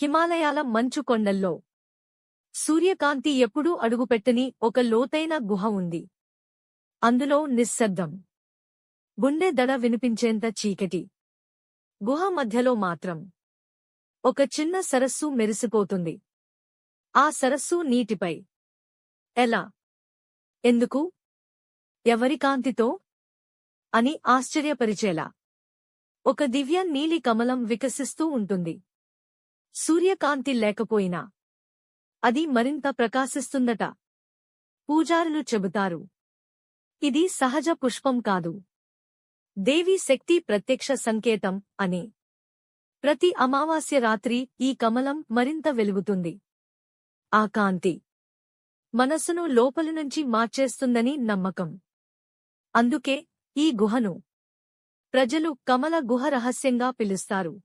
హిమాలయాల మంచు కొండల్లో. సూర్యకాంతి ఎప్పుడూ అడుగుపెట్టని ఒక లోతైన గుహ ఉంది. అందులో నిశ్శబ్దం. గుండె దడ వినిపించేంత చీకటి. గుహ మధ్యలో మాత్రం ఒక చిన్న సరస్సు మెరిసిపోతుంది. ఆ సరస్సు నీటిపై. ఎలా? ఎందుకు? ఎవరి కాంతితో? అని ఆశ్చర్యపరిచేలా. ఒక దివ్య నీలి కమలం వికసిస్తూ ఉంటుంది. సూర్యకాంతి లేకపోయినా అది మరింత ప్రకాశిస్తుందట. పూజారులు చెబుతారు. ఇది సహజ పుష్పం కాదు. దేవి శక్తి ప్రత్యక్ష సంకేతం అని. ప్రతి అమావాస్య రాత్రి ఈ కమలం మరింత వెలుగుతుంది. ఆ కాంతి మనస్సును లోపలి నుంచి మార్చేస్తుందని నమ్మకం. అందుకే ఈ గుహను ప్రజలు కమల గుహ రహస్యంగా పిలుస్తారు.